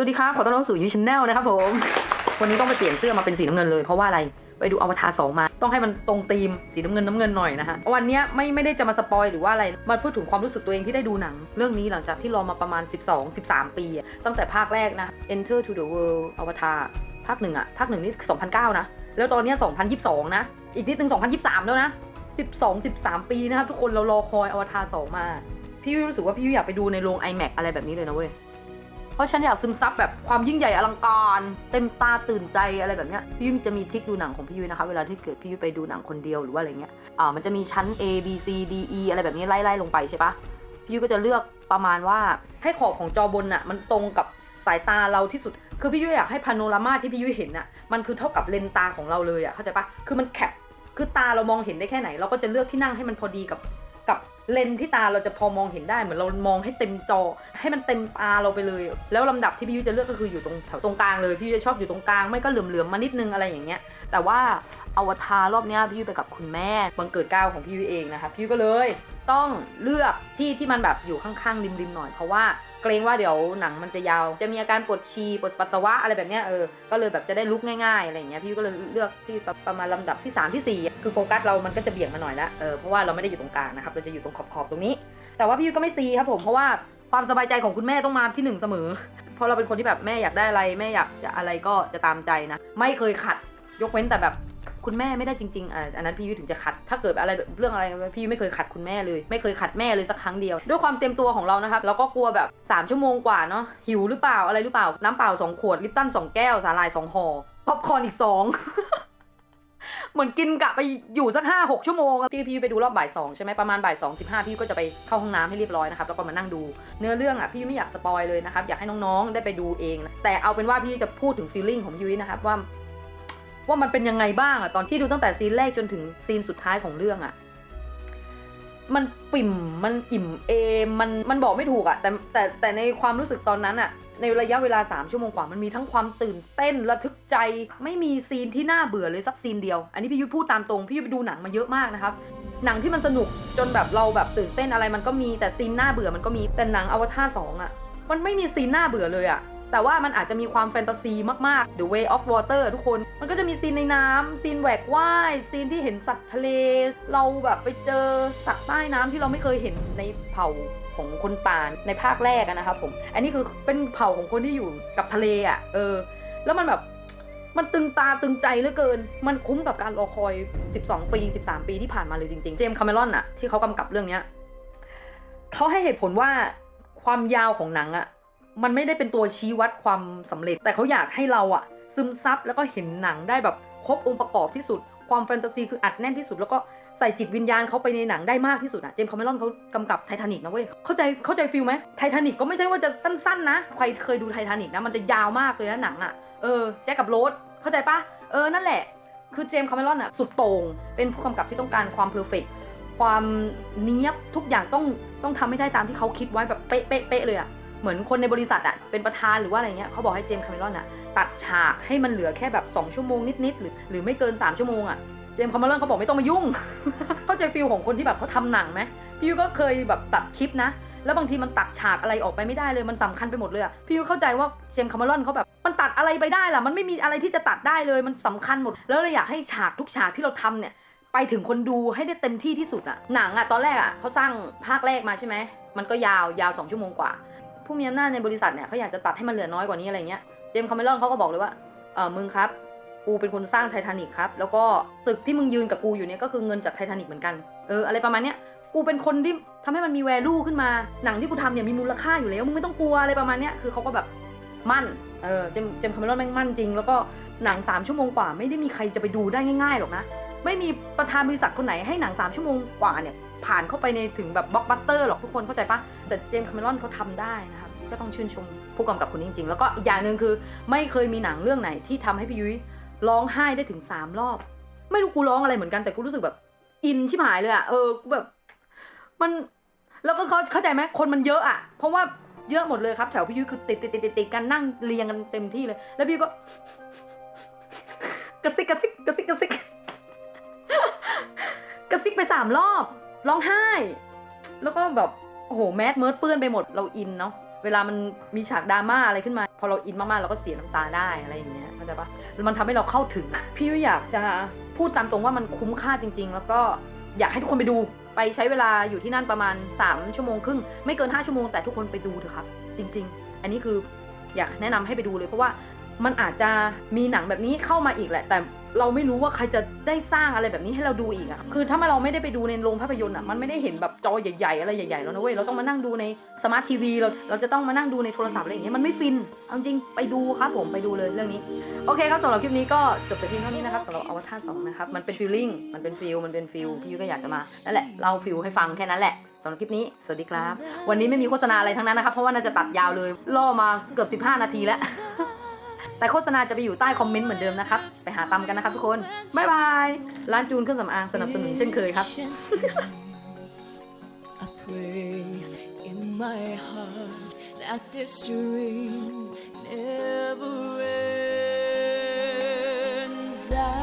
สวัสดีครับ ขอต้อนรับสู่ยูชแนลนะครับผม วันนี้ต้องไปเปลี่ยนเสื้อมาเป็นสีน้ำเงินเลยเพราะว่าอะไรไปดูอวตารสองมา ต้องให้มันตรงธีมสีน้ำเงินน้ำเงินหน่อยนะฮะ วันนี้ไม่ไม่ได้จะมาสปอยหรือว่าอะไร มาพูดถึงความรู้สึกตัวเองที่ได้ดูหนัง เรื่องนี้หลังจากที่รอมาประมาณ 12 13 ปีอะตั้งแต่ภาคแรกนะ Enter to the World อวตารภาคหนึ่งอะภาคหนึ่งนี่ 2009 นะ แล้วตอนนี้ย2022 นะ อีกนิดนึง 2023 แล้วนะ 12 13 ปีนะครับทุกคนเรารอคอยอวตาร2มา พี่ยุ้ยรู้สึกว่าพี่ยุ้ยอยากไปดูในโรง iMac อะไรแบบนี้เลยนะเว้ย เพราะฉันอยากซึมซับแบบความยิ่งใหญ่อลังการเต็มตาตื่นใจอะไรแบบเนี้ยพี่ยุ้ยจะมีทริคดูหนังของพี่ยุ้ยนะคะ เวลาที่เกิดพี่ยุ้ยไปดูหนังคนเดียวหรือว่าอะไรเงี้ยอ่ามันจะมีชั้น A B C D E อะไรแบบนี้ไล่ๆลงไปใช่ปะพี่ยุ้ยก็จะเลือกประมาณว่าให้ขอบของจอบนน่ะมันตรงกับสายตาเราที่สุด คือพี่ยุ้ยอยากให้พาโนรามาที่พี่ยุ้ยเห็นน่ะมันคือเท่ากับเลนตาของเราเลยอะเข้าใจปะคือมันแคบคือตาเรามองเห็นได้แค่ไหน เราก็จะเลือกที่นั่งให้มันพอดีกับ เลนที่ตาเราจะพอมองเห็นได้เหมือนเรามองให้เต็มจอ ให้มันเต็มตาเราไปเลย แล้วลำดับที่พี่ยุ้ยจะเลือกก็คืออยู่ตรงแถวตรงกลางเลยพี่ยุ้ยจะชอบอยู่ตรงกลางไม่ก็เหลื่อมๆมานิดนึงอะไรอย่างเงี้ย แต่ว่าอวตารรอบเนี้ยพี่ยุ้ยไปกับคุณแม่บังเกิดเกล้าของพี่ยุ้ยเองนะคะพี่ยุ้ยก็เลย ต้องเลือกที่ที่มันแบบอยู่ข้างๆริมๆหน่อยเพราะว่าเกรงว่าเดี๋ยวหนังมันจะยาว จะมีอาการปวดฉี่ปวดปัสสาวะอะไรแบบเนี้ยเออก็เลยแบบจะได้ลุกง่ายๆอะไรอย่างเงี้ยพี่ยุก็เลยเลือกที่ประมาณลำดับที่สามที่สี่คือโฟกัสเรามันก็จะเบี่ยงมาหน่อยละเออเพราะว่าเราไม่ได้อยู่ตรงกลางนะครับเราจะอยู่ตรงขอบๆตรงนี้ แต่ว่าพี่ยุก็ไม่ซีครับผมเพราะว่าความสบายใจของคุณแม่ต้องมาที่หนึ่งเสมอ เพราะเราเป็นคนที่แบบแม่อยากได้อะไรแม่อยากจะอะไรก็จะตามใจนะ ไม่เคยขัดยกเว้นแต่แบบ คุณแม่ไม่ได้จริงๆอะอันนั้นพี่ยุ้ยถึงจะขัด ถ้าเกิดอะไรแบบเรื่องอะไรพี่ยุ้ยไม่เคยขัดคุณแม่เลย ไม่เคยขัดแม่เลยสักครั้งเดียว ด้วยความเต็มตัวของเรานะครับเราก็กลัวแบบ3ชั่วโมงกว่าเนาะหิวหรือเปล่าอะไรหรือเปล่าน้ำเปล่า2ขวดลิปตัน2แก้วสาหร่าย2ห่อป๊อปคอร์นอีก2เหมือนกินกะไปอยู่สักห้าหกชั่วโมงพี่พี่ไปดูรอบบ่ายสองใช่ไหมประมาณบ่ายสองสิบห้าพี่ก็จะไปเข้าห้องน้ำให้เรียบร้อยนะครับแล้วก็มานั่งดู เนื้อเรื่องอะพี่ไม่อยากสปอยเลยนะครับอยากให้น้องๆได้ไปดูเอง แต่เอาเป็นว่าพี่จะพูดถึงฟีลลิ่งของยุ้ยนะครับว่า ว่ามันเป็นยังไงบ้างอะตอนที่ดูตั้งแต่ซีนแรกจนถึงซีนสุดท้ายของเรื่องอะมันปิ่มมันอิ่มเอมมันมันบอกไม่ถูกอะแต่แต่แต่ในความรู้สึกตอนนั้นอะในระยะเวลา 3 ชั่วโมงกว่ามันมีทั้งความตื่นเต้นระทึกใจ ไม่มีซีนที่น่าเบื่อเลยสักซีนเดียว อันนี้พี่ยุ้ยพูดตามตรง พี่ยุ้ยไปดูหนังมาเยอะมากนะครับ หนังที่มันสนุกจนแบบเราแบบตื่นเต้นอะไรมันก็มีแต่ซีนน่าเบื่อมันก็มีแต่หนังอวตารสองอะมันไม่มีซีนน่าเบื่อเลยอะ แต่ว่ามันอาจจะมีความแฟนตาซีมากๆ The Way of Water ทุกคน มันก็จะมีซีนในน้ำซีนแหวกว่ายซีนที่เห็นสัตว์ทะเล เราแบบไปเจอสัตว์ใต้น้ำที่เราไม่เคยเห็นในเผ่าของคนป่าในภาคแรกนะครับผม อันนี้คือเป็นเผ่าของคนที่อยู่กับทะเลอะ เออ แล้วมันแบบมันตึงตาตึงใจเหลือเกิน มันคุ้มกับการรอคอย 12 ปี 13 ปีที่ผ่านมาเลยจริงๆ เจมส์คาเมรอนอะที่เขากำกับเรื่องเนี้ยเขาให้เหตุผลว่าความยาวของหนังอะ มันไม่ได้เป็นตัวชี้วัดความสำเร็จ แต่เขาอยากให้เราอะซึมซับแล้วก็เห็นหนังได้แบบครบองค์ประกอบที่สุด ความแฟนตาซีคืออัดแน่นที่สุด แล้วก็ใส่จิตวิญญาณเขาไปในหนังได้มากที่สุดอะเจมส์คาเมรอนเขากำกับไททานิกนะเว้ย เข้าใจเข้าใจฟิลไหมไททานิกก็ไม่ใช่ว่าจะสั้นๆ นะ ใครเคยดูไททานิกนะมันจะยาวมากเลยนะหนังอะเออแจ็คกับโรสเข้าใจปะเออนั่นแหละ คือเจมส์คาเมรอนอะสุดโต่งเป็นผู้กำกับที่ต้องการความเพอร์เฟกความเนี้ยบทุกอย่างต้องต้องทำให้ได้ตามที่เขาคิดไว้แบบเป๊ะเป๊ะเป๊ะเลยอะ เหมือนคนในบริษัทอะเป็นประธานหรือว่าอะไรเงี้ยเขาบอกให้เจมส์คาเมรอนอะตัดฉากให้มันเหลือแค่แบบ 2 ชั่วโมงนิดๆหรือหรือไม่เกิน 3 ชั่วโมงอะเจมส์คาเมรอนเขาบอกไม่ต้องมายุ่ง เข้าใจฟิลของคนที่แบบเขาทำหนังไหมพี่ยูก็เคยแบบตัดคลิปนะ แล้วบางทีมันตัดฉากอะไรออกไปไม่ได้เลยมันสำคัญไปหมดเลยอะพี่ยูเข้าใจว่าเจมส์คาเมรอนเขาแบบมันตัดอะไรไปได้ล่ะมันไม่มีอะไรที่จะตัดได้เลยมันสำคัญหมด แล้วเราอยากให้ฉากทุกฉากที่เราทำเนี่ยไปถึงคนดูให้ได้เต็มที่ที่สุดอะหนังอะตอนแรกอะเขาสร้างภาคแรกมาใช่ไหมมันก็ยาวยาวสองชั่วโมงกว่า ผู้มีอำนาจในบริษัทเนี่ยเขาอยากจะตัดให้มันเหลือน้อยกว่านี้อะไรเงี้ยเจมส์คาเมรอนเขาก็บอกเลยว่าเออมึงครับกูเป็นคนสร้างไททานิกครับแล้วก็ตึกที่มึงยืนกับกูอยู่เนี่ยก็คือเงินจากไททานิกเหมือนกันเอออะไรประมาณเนี้ยกูเป็นคนที่ทำให้มันมีแวลูขึ้นมาหนังที่กูทำเนี่ยมีมูลค่าอยู่แล้วมึงไม่ต้องกลัวอะไรประมาณเนี้ยคือเขาก็แบบมั่นเออเจมเจมคาเมรอนแม่งมั่นจริง แล้วก็หนัง 3 ชั่วโมงกว่าไม่ได้มีใครจะไปดูได้ง่ายๆหรอกนะ ไม่มีประธานบริษัทคนไหนให้หนัง 3 ชั่วโมงกว่าเนี่ยผ่านเข้าไปในถึงแบบบล็อกบัสเตอร์หรอกทุกคนเข้าใจปะแต่เจมคาเมรอนเขาทำได้นะครับ ก็ต้องชื่นชมผู้กำกับคนนี้จริงๆ แล้วก็อีกอย่างหนึ่งคือ ไม่เคยมีหนังเรื่องไหนที่ทำให้พี่ยุ้ยร้องไห้ได้ถึง3รอบ ไม่รู้กูร้องอะไรเหมือนกันแต่กูรู้สึกแบบ อินชิบหายเลยอะเออกูแบบ มันแล้วก็เขาเข้าใจไหมคนมันเยอะอะเพราะว่าเยอะหมดเลยครับแถวพี่ยุ้ยคือติดติดติดติดติดกันนั่งเรียงกันเต็มที่เลย แล้วพี่ยุ้ยก็กระซิกกระซิกกระซิกกระซิกกระซิกไปสามรอบร้องไห้ แล้วก็แบบโอ้โหแมสเมิร์ดเปื้อนไปหมดเราอินเนาะ เวลามันมีฉากดราม่าอะไรขึ้นมา พอเราอินมากๆเราก็เสียน้ำตาได้อะไรอย่างเงี้ยเข้าใจปะมันทำให้เราเข้าถึงอะพี่อยากจะพูดตามตรงว่ามันคุ้มค่าจริง ๆ แล้วก็อยากให้ทุกคนไปดูไปใช้เวลาอยู่ที่นั่นประมาณ 3 ชั่วโมงครึ่งไม่เกิน 5 ชั่วโมงแต่ทุกคนไปดูเถอะครับ จริง ๆ อันนี้คืออยากแนะนำให้ไปดูเลยเพราะว่ามันอาจจะมีหนังแบบนี้เข้ามาอีกแหละ แต่ เราไม่รู้ว่าใครจะได้สร้างอะไรแบบนี้ให้เราดูอีกอะคือถ้าเราไม่ได้ไปดูในโรงภาพยนตร์อะมันไม่ได้เห็นแบบจอใหญ่ๆอะไรใหญ่ๆแล้วนะเว้ย เราต้องมานั่งดูในสมาร์ททีวีเราเราจะต้องมานั่งดูในโทรศัพท์อะไรอย่างเงี้ยมันไม่ฟิน เอาจริงไปดูครับผมไปดูเลยเรื่องนี้ โอเคครับสำหรับคลิปนี้ก็จบแต่เพียงเท่านี้นะครับสำหรับอวตารสองนะครับ มันเป็นฟีลลิ่ง มันเป็นฟิลมันเป็นฟิลพี่ยุ้ยก็อยากจะมา นั่นแหละเล่าฟิลให้ฟังแค่นั้นแหละสำหรับคลิปนี้ สวัสดีครับ วันนี้ไม่มีโฆษณาอะไรทั้งนั้นนะครับ เพราะว่าน่าจะตัดยาวเลย ล่อมาเกือบ 15 นาทีแล้ว แต่โฆษณาจะไปอยู่ใต้คอมเมนต์เหมือนเดิมนะครับ ไปหาตำกันนะครับทุกคนบายบาย ร้านจูนเครื่องสำอางสนับสนุนเช่นเคยครับ I pray in my heart that this dream never ends. I